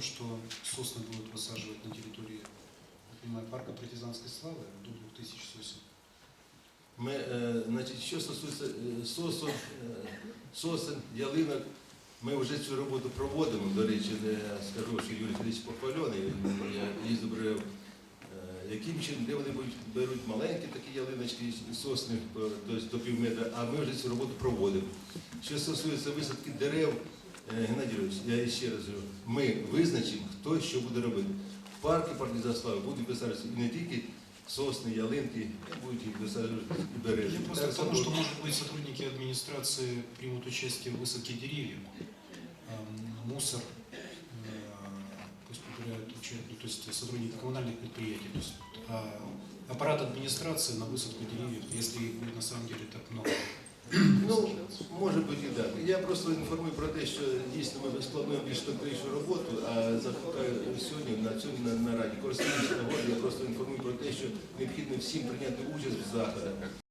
том, что сосны будут высаживать на территории, я понимаю, парка партизанской славы до 2000 сосен. Ми, е, значить, що стосується е, сосен, е, сосен, ялинок, ми вже цю роботу проводимо. До речі, не скажу, що Юрій Федорович похвальоний, він я їздив, брав, е, яким чином, де вони будуть, беруть маленькі такі ялиночки, і сосни, е, тобто до пів метра, а ми вже цю роботу проводимо. Що стосується висадки дерев, е, Геннадій Юрійович, я ще раз говорю, ми визначимо, хто що буде робити. Парки партизан слави будуть висаджуватися і не тільки сосни, ялинки, будуть їх висаджувати і бережні. Я просто Так к тому, само- что, может быть, сотрудники администрации примут участие в высадке деревьев, Эм, мусор, э, пусть побирают участие, ну, то есть сотрудники коммунальных предприятий, то есть а аппарат администрации на высадку деревьев, если их будет на самом деле так много. Ну, може бути і так. Я просто інформую про те, що дійсно ми складуємо більш конкретнішу роботу, а закликаю сьогодні на цьому на, на раді. Користуючись нагодою, я просто інформую про те, що необхідно всім прийняти участь в заходах.